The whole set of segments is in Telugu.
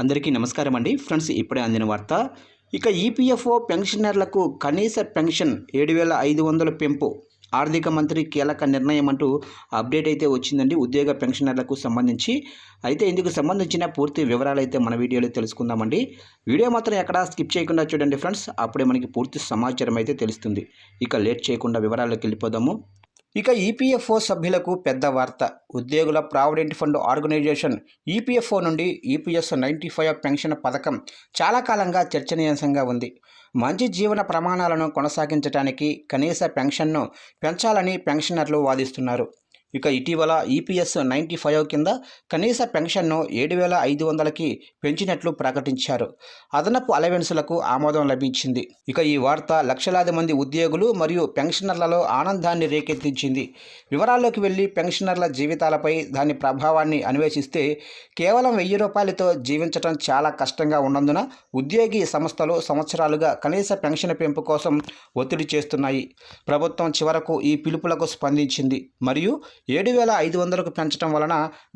అందరికీ నమస్కారం అండి. ఫ్రెండ్స్ ఇప్పుడే అందిన వార్త. ఇక ఈపీఎఫ్ఓ పెన్షనర్లకు కనీస పెన్షన్ ఏడు వేల ఐదు వందల పెంపు. ఆర్థిక మంత్రి కీలక నిర్ణయం అంటూ అప్డేట్ అయితే వచ్చిందండి ఉద్యోగ పెన్షనర్లకు సంబంధించి. అయితే ఇందుకు సంబంధించిన పూర్తి వివరాలు అయితే మన వీడియోలో తెలుసుకుందామండి. వీడియో మాత్రం ఎక్కడా స్కిప్ చేయకుండా చూడండి ఫ్రెండ్స్. అప్పుడే మనకి పూర్తి సమాచారం అయితే తెలుస్తుంది. ఇక లేట్ చేయకుండా వివరాల్లోకి వెళ్ళిపోదాము. ఇక ఈపీఎఫ్ఓ సభ్యులకు పెద్ద వార్త. ఉద్యోగుల ప్రావిడెంట్ ఫండ్ ఆర్గనైజేషన్ ఈపీఎఫ్ఓ నుండి ఈపీఎస్ నైంటీ ఫైవ్ పెన్షన్ పథకం చాలా కాలంగా చర్చనీయాంశంగా ఉంది. మంచి జీవన ప్రమాణాలను కొనసాగించడానికి కనీస పెన్షన్ను పెంచాలని పెన్షనర్లు వాదిస్తున్నారు. ఇక ఇటీవల ఈపీఎస్ నైంటీ ఫైవ్ కింద కనీస పెన్షన్ను ఏడు వేల ఐదు వందలకి పెంచినట్లు ప్రకటించారు. అదనపు అలవెన్సులకు ఆమోదం లభించింది. ఇక ఈ వార్త లక్షలాది మంది ఉద్యోగులు మరియు పెన్షనర్లలో ఆనందాన్ని రేకెత్తించింది. వివరాల్లోకి వెళ్ళి పెన్షనర్ల జీవితాలపై దాని ప్రభావాన్ని అన్వేషిస్తే కేవలం వెయ్యి రూపాయలతో జీవించడం చాలా కష్టంగా ఉన్నందున ఉద్యోగి సంస్థలు సంవత్సరాలుగా కనీస పెన్షన్ పెంపు కోసం ఒత్తిడి చేస్తున్నాయి. ప్రభుత్వం చివరకు ఈ పిలుపులకు స్పందించింది. మరియు ఏడు వేల ఐదు వందలకు పెంచడం వలన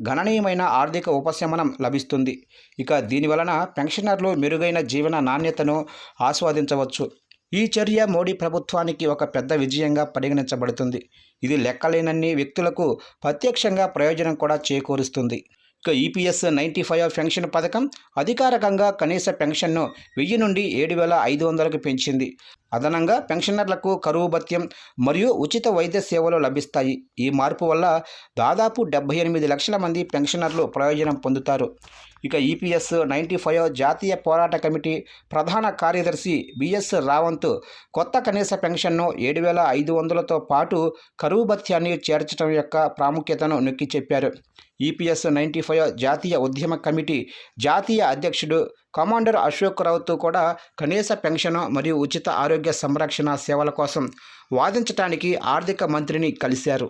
గణనీయమైన ఆర్థిక ఉపశమనం లభిస్తుంది. ఇక దీని వలన పెన్షనర్లు మెరుగైన జీవన నాణ్యతను ఆస్వాదించవచ్చు. ఈ చర్య మోడీ ప్రభుత్వానికి ఒక పెద్ద విజయంగా పరిగణించబడుతుంది. ఇది లెక్కలేనన్ని వ్యక్తులకు ప్రత్యక్షంగా ప్రయోజనం కూడా చేకూరుస్తుంది. ఇక ఈపీఎస్ నైంటీ ఫైవ్ పెన్షన్ పథకం అధికారికంగా కనీస పెన్షన్ను వెయ్యి నుండి ఏడు వేల ఐదు వందలకు పెంచింది. అదనంగా పెన్షనర్లకు కరువు భత్యం మరియు ఉచిత వైద్య సేవలు లభిస్తాయి. ఈ మార్పు వల్ల దాదాపు డెబ్బై ఎనిమిది లక్షల మంది పెన్షనర్లు ప్రయోజనం పొందుతారు. ఇక ఈపీఎస్ నైంటీ ఫైవ్ జాతీయ పోరాట కమిటీ ప్రధాన కార్యదర్శి బిఎస్ రావంత్ కొత్త కనీస పెన్షన్ను ఏడు వేల ఐదు వందలతో పాటు కరువు భత్యాన్ని చేర్చడం యొక్క ప్రాముఖ్యతను నొక్కి చెప్పారు. ఈపీఎస్ నైంటీ ఫైవ్ జాతీయ ఉద్యమ కమిటీ జాతీయ అధ్యక్షుడు కమాండర్ అశోక్ రావుతో కూడా కనీస పెన్షన్ మరియు ఉచిత ఆరోగ్య సంరక్షణ సేవల కోసం వాదించడానికి ఆర్థిక మంత్రిని కలిశారు.